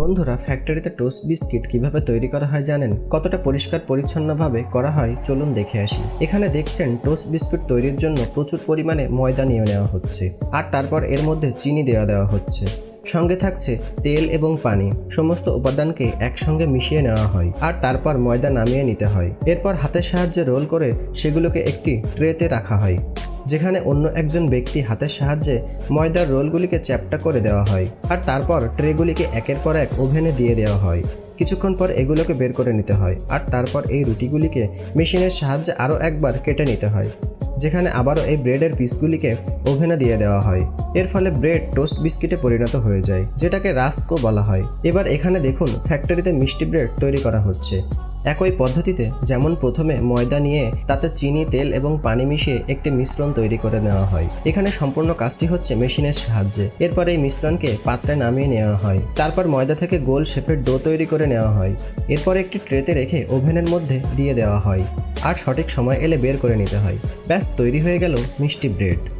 বন্ধুরা ফ্যাক্টরিতে toast biscuit কীভাবে তৈরি করা হয় জানেন? কতটা পরিষ্কার, পরিচ্ছন্নভাবে করা হয় চলুন দেখে আসি। এখানে দেখছেন টোস্ট বিস্কুট তৈরির জন্য প্রচুর পরিমাণে ময়দা নিয়ে নেওয়া হচ্ছে আর তারপর এর মধ্যে চিনি দেওয়া দেওয়া হচ্ছে। সঙ্গে থাকছে তেল এবং পানি, সমস্ত উপাদানকে একসঙ্গে মিশিয়ে নেওয়া হয় আর তারপর ময়দা নামিয়ে নিতে হয়। এরপর হাতের সাহায্যে রোল করে সেগুলোকে একটি ট্রেতে রাখা হয়। যেখানে অন্য একজন ব্যক্তি হাতের সাহায্যে ময়দার রোলগুলিকে চ্যাপটা করে দেওয়া হয় আর তারপর ট্রেগুলিকে একের পর এক ওভেনে দিয়ে দেওয়া হয়। কিছুক্ষণ পর এগুলোকে বের করে নিতে হয় আর তারপর এই রুটিগুলিকে মেশিনের সাহায্যে আরও একবার কেটে নিতে হয়, যেখানে আবারও এই ব্রেডের পিসগুলিকে ওভেনে দিয়ে দেওয়া হয়। এর ফলে ব্রেড টোস্ট বিস্কিটে পরিণত হয়ে যায়, যেটাকে রাস্কো বলা হয়। এবার এখানে দেখুন, ফ্যাক্টরিতে মিষ্টি ব্রেড তৈরি করা হচ্ছে। একই পদ্ধতিতে যেমন প্রথমে ময়দা নিয়ে তাতে চিনি, তেল এবং পানি মিশিয়ে একটি মিশ্রণ তৈরি করে নেওয়া হয়। এখানে সম্পূর্ণ কাজটি হচ্ছে মেশিনের সাহায্যে। এরপর এই মিশ্রণকে পাত্রে নামিয়ে নেওয়া হয়। তারপর ময়দা থেকে গোল শেপের ডো তৈরি করে নেওয়া হয়। এরপর একটি ট্রেতে রেখে ওভেনের মধ্যে দিয়ে দেওয়া হয়। আর সঠিক সময় এলে বের করে নিতে হয়। ব্যাস, তৈরি হয়ে গেল মিষ্টি ব্রেড।